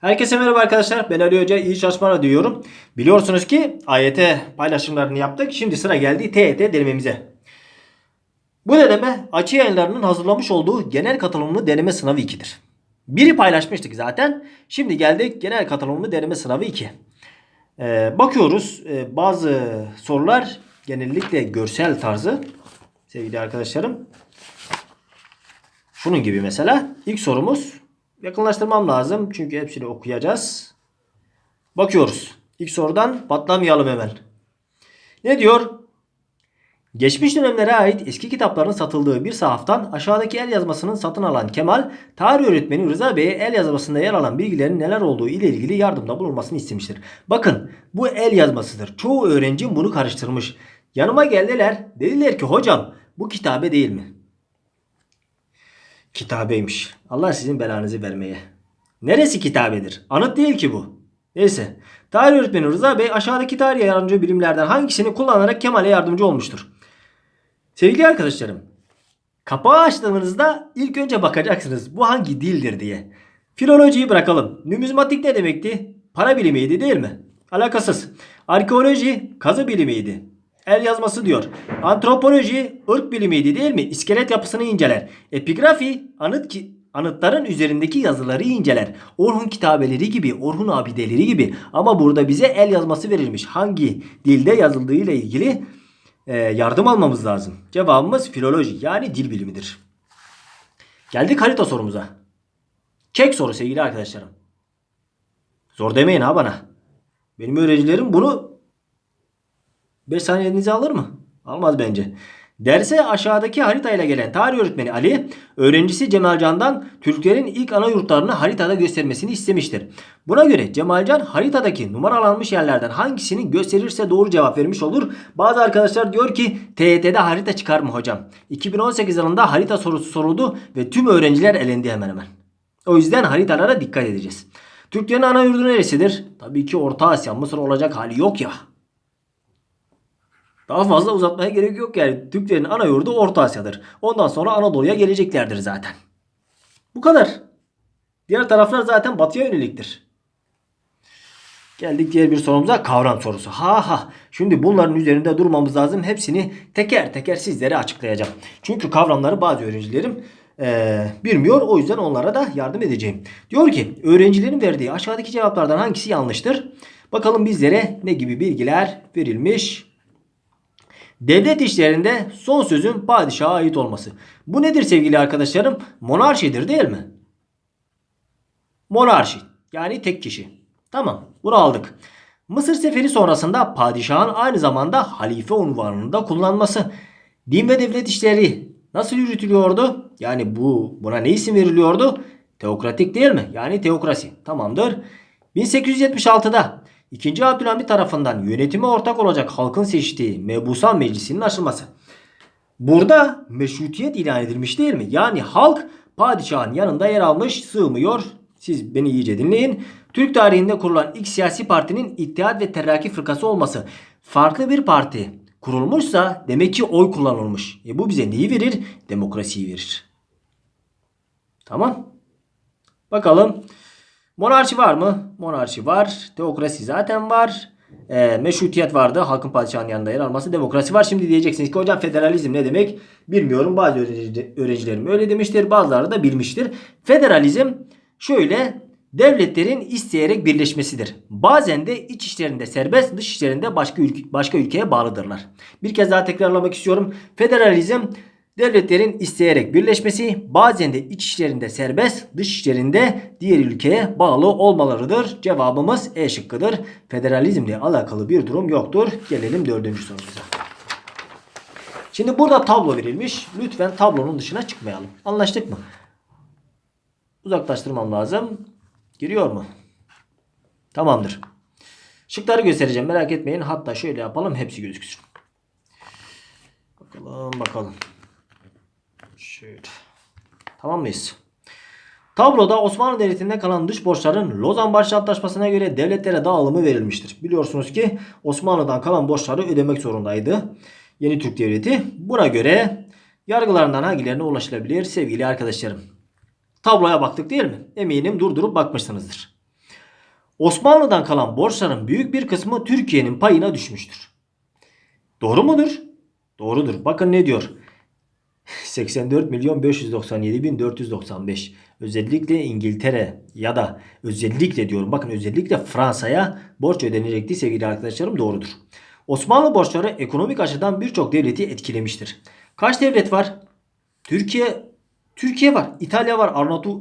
Herkese merhaba arkadaşlar. Ben Ali Hoca. İyi çalışmalar diliyorum. Biliyorsunuz ki AYT paylaşımlarını yaptık. Şimdi sıra geldi TYT denememize. Bu deneme açı yayınlarının hazırlamış olduğu genel katılımlı deneme sınavı 2'dir. Biri paylaşmıştık zaten. Şimdi geldik genel katılımlı deneme sınavı 2. Ee, bakıyoruz Ee, bazı sorular genellikle görsel tarzı sevgili arkadaşlarım. Şunun gibi mesela ilk sorumuz yakınlaştırmam lazım çünkü hepsini okuyacağız. Bakıyoruz. İlk sorudan patlamayalım hemen. Ne diyor? Geçmiş dönemlere ait eski kitapların satıldığı bir sahaftan aşağıdaki el yazmasının satın alan Kemal, tarih öğretmeni Rıza Bey'e el yazmasında yer alan bilgilerin neler olduğu ile ilgili yardımda bulunmasını istemiştir. Bakın bu el yazmasıdır. Çoğu öğrencim bunu karıştırmış. Yanıma geldiler. Dediler ki hocam bu kitabe değil mi? Kitabeymiş. Allah sizin belanızı vermeye. Neresi kitabedir? Anıt değil ki bu. Neyse. Tarih öğretmeni Rıza Bey aşağıdaki tarih yardımcı bilimlerden hangisini kullanarak Kemal'e yardımcı olmuştur? Sevgili arkadaşlarım. Kapağı açtığınızda ilk önce bakacaksınız bu hangi dildir diye. Filolojiyi bırakalım. Numizmatik ne demekti? Para bilimiydi değil mi? Alakasız. Arkeoloji kazı bilimiydi. El yazması diyor. Antropoloji ırk bilimiydi değil mi? İskelet yapısını inceler. Epigrafi anıt ki anıtların üzerindeki yazıları inceler. Orhun kitabeleri gibi, Orhun abideleri gibi. Ama burada bize el yazması verilmiş. Hangi dilde yazıldığı ile ilgili e, yardım almamız lazım. Cevabımız filoloji yani dil bilimidir. Geldik harita sorumuza. Çek soru sevgili arkadaşlarım. Zor demeyin ha bana. Benim öğrencilerim bunu 5 saniyenizi alır mı? Almaz bence. Derse aşağıdaki haritayla gelen tarih öğretmeni Ali, öğrencisi Cemalcan'dan Türklerin ilk ana yurtlarını haritada göstermesini istemiştir. Buna göre Cemalcan haritadaki numaralanmış yerlerden hangisini gösterirse doğru cevap vermiş olur. Bazı arkadaşlar diyor ki TYT'de harita çıkar mı hocam? 2018 yılında harita sorusu soruldu ve tüm öğrenciler elendi hemen hemen. O yüzden haritalara dikkat edeceğiz. Türklerin ana yurdu neresidir? Tabii ki Orta Asya, Mısır olacak hali yok ya. Daha fazla uzatmaya gerek yok yani. Türklerin ana yurdu Orta Asya'dır. Ondan sonra Anadolu'ya geleceklerdir zaten. Bu kadar. Diğer taraflar zaten batıya yöneliktir. Geldik diğer bir sorumuza kavram sorusu. Ha ha. Şimdi bunların üzerinde durmamız lazım. Hepsini teker teker sizlere açıklayacağım. Çünkü kavramları bazı öğrencilerim eee, bilmiyor. O yüzden onlara da yardım edeceğim. Diyor ki öğrencilerin verdiği aşağıdaki cevaplardan hangisi yanlıştır? Bakalım bizlere ne gibi bilgiler verilmiş. Devlet işlerinde son sözün padişaha ait olması. Bu nedir sevgili arkadaşlarım? Monarşidir değil mi? Monarşi yani tek kişi. Tamam bunu aldık. Mısır seferi sonrasında padişahın aynı zamanda halife unvanını da kullanması. Din ve devlet işleri nasıl yürütülüyordu? Yani bu buna ne isim veriliyordu? Teokratik değil mi? Yani teokrasi. Tamamdır. 1876'da 2. Abdülhamit tarafından yönetime ortak olacak halkın seçtiği Mebusan Meclisi'nin açılması. Burada meşrutiyet ilan edilmiş değil mi? Yani halk padişahın yanında yer almış, sığmıyor. Siz beni iyice dinleyin. Türk tarihinde kurulan ilk siyasi partinin İttihat ve Terakki Fırkası olması. Farklı bir parti kurulmuşsa demek ki oy kullanılmış. E bu bize neyi verir? Demokrasiyi verir. Tamam. Bakalım. Monarşi var mı? Monarşi var. Teokrasi zaten var. E, meşrutiyet vardı. Halkın padişahın yanında yer alması. Demokrasi var. Şimdi diyeceksiniz ki hocam federalizm ne demek? Bilmiyorum. Bazı öğrenci- öğrencilerim öyle demiştir. Bazıları da bilmiştir. Federalizm şöyle devletlerin isteyerek birleşmesidir. Bazen de iç işlerinde serbest, dış işlerinde başka ülke, başka ülkeye bağlıdırlar. Bir kez daha tekrarlamak istiyorum. Federalizm devletlerin isteyerek birleşmesi, bazen de iç işlerinde serbest, dış işlerinde diğer ülkeye bağlı olmalarıdır. Cevabımız E şıkkıdır. Federalizmle alakalı bir durum yoktur. Gelelim dördüncü sorumuza. Şimdi burada tablo verilmiş. Lütfen tablonun dışına çıkmayalım. Anlaştık mı? Uzaklaştırmam lazım. Giriyor mu? Tamamdır. Şıkları göstereceğim. Merak etmeyin. Hatta şöyle yapalım. Hepsi gözüksün. Bakalım bakalım. Şöyle. Tamam mıyız? Tabloda Osmanlı Devleti'nde kalan dış borçların Lozan Barış Antlaşması'na göre devletlere dağılımı verilmiştir. Biliyorsunuz ki Osmanlı'dan kalan borçları ödemek zorundaydı. Yeni Türk Devleti. Buna göre yargılarından hangilerine ulaşılabilir sevgili arkadaşlarım? Tabloya baktık değil mi? Eminim durdurup bakmışsınızdır. Osmanlı'dan kalan borçların büyük bir kısmı Türkiye'nin payına düşmüştür. Doğru mudur? Doğrudur. Bakın ne diyor? 84 milyon 597 bin 495. Özellikle İngiltere ya da özellikle diyorum bakın özellikle Fransa'ya borç ödenecekti sevgili arkadaşlarım doğrudur. Osmanlı borçları ekonomik açıdan birçok devleti etkilemiştir. Kaç devlet var? Türkiye Türkiye var, İtalya var,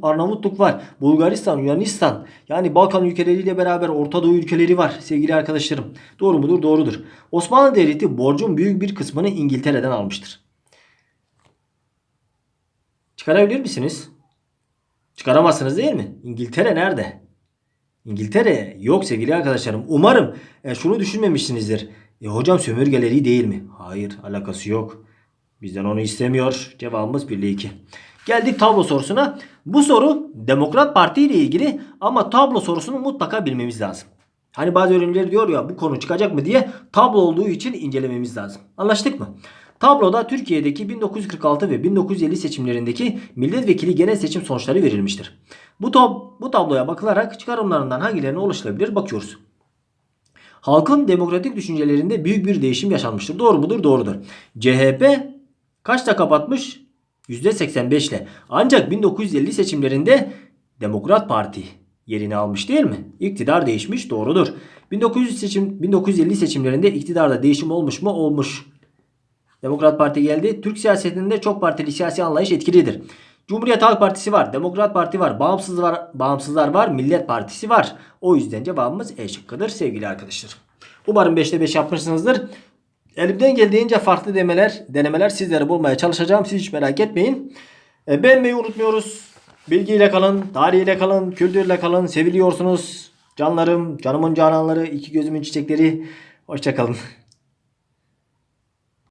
Arnavutluk, var, Bulgaristan, Yunanistan. Yani Balkan ülkeleriyle beraber Orta Doğu ülkeleri var sevgili arkadaşlarım. Doğru mudur? Doğrudur. Osmanlı Devleti borcun büyük bir kısmını İngiltere'den almıştır. Çıkarabilir misiniz? Çıkaramazsınız değil mi? İngiltere nerede? İngiltere yok sevgili arkadaşlarım. Umarım e, şunu düşünmemişsinizdir. E, hocam sömürgeleri değil mi? Hayır alakası yok. Bizden onu istemiyor. Cevabımız 1 ile 2. Geldik tablo sorusuna. Bu soru Demokrat Parti ile ilgili ama tablo sorusunu mutlaka bilmemiz lazım. Hani bazı öğrenciler diyor ya bu konu çıkacak mı diye tablo olduğu için incelememiz lazım. Anlaştık mı? Tabloda Türkiye'deki 1946 ve 1950 seçimlerindeki milletvekili genel seçim sonuçları verilmiştir. Bu, tab bu tabloya bakılarak çıkarımlarından hangilerine ulaşılabilir bakıyoruz. Halkın demokratik düşüncelerinde büyük bir değişim yaşanmıştır. Doğru mudur? Doğrudur. CHP kaçta kapatmış? %85 ile. Ancak 1950 seçimlerinde Demokrat Parti yerini almış değil mi? İktidar değişmiş. Doğrudur. 1900 seçim 1950 seçimlerinde iktidarda değişim olmuş mu? Olmuş. Demokrat Parti geldi. Türk siyasetinde çok partili siyasi anlayış etkilidir. Cumhuriyet Halk Partisi var, Demokrat Parti var, bağımsız var, bağımsızlar var, Millet Partisi var. O yüzden cevabımız E şıkkıdır sevgili arkadaşlar. Umarım 5'te 5 yapmışsınızdır. Elimden geldiğince farklı denemeler, denemeler sizlere bulmaya çalışacağım. Siz hiç merak etmeyin. E, beğenmeyi unutmuyoruz. Bilgiyle kalın, tarihiyle kalın, kültürle kalın. Seviliyorsunuz. Canlarım, canımın cananları, iki gözümün çiçekleri. Hoşçakalın.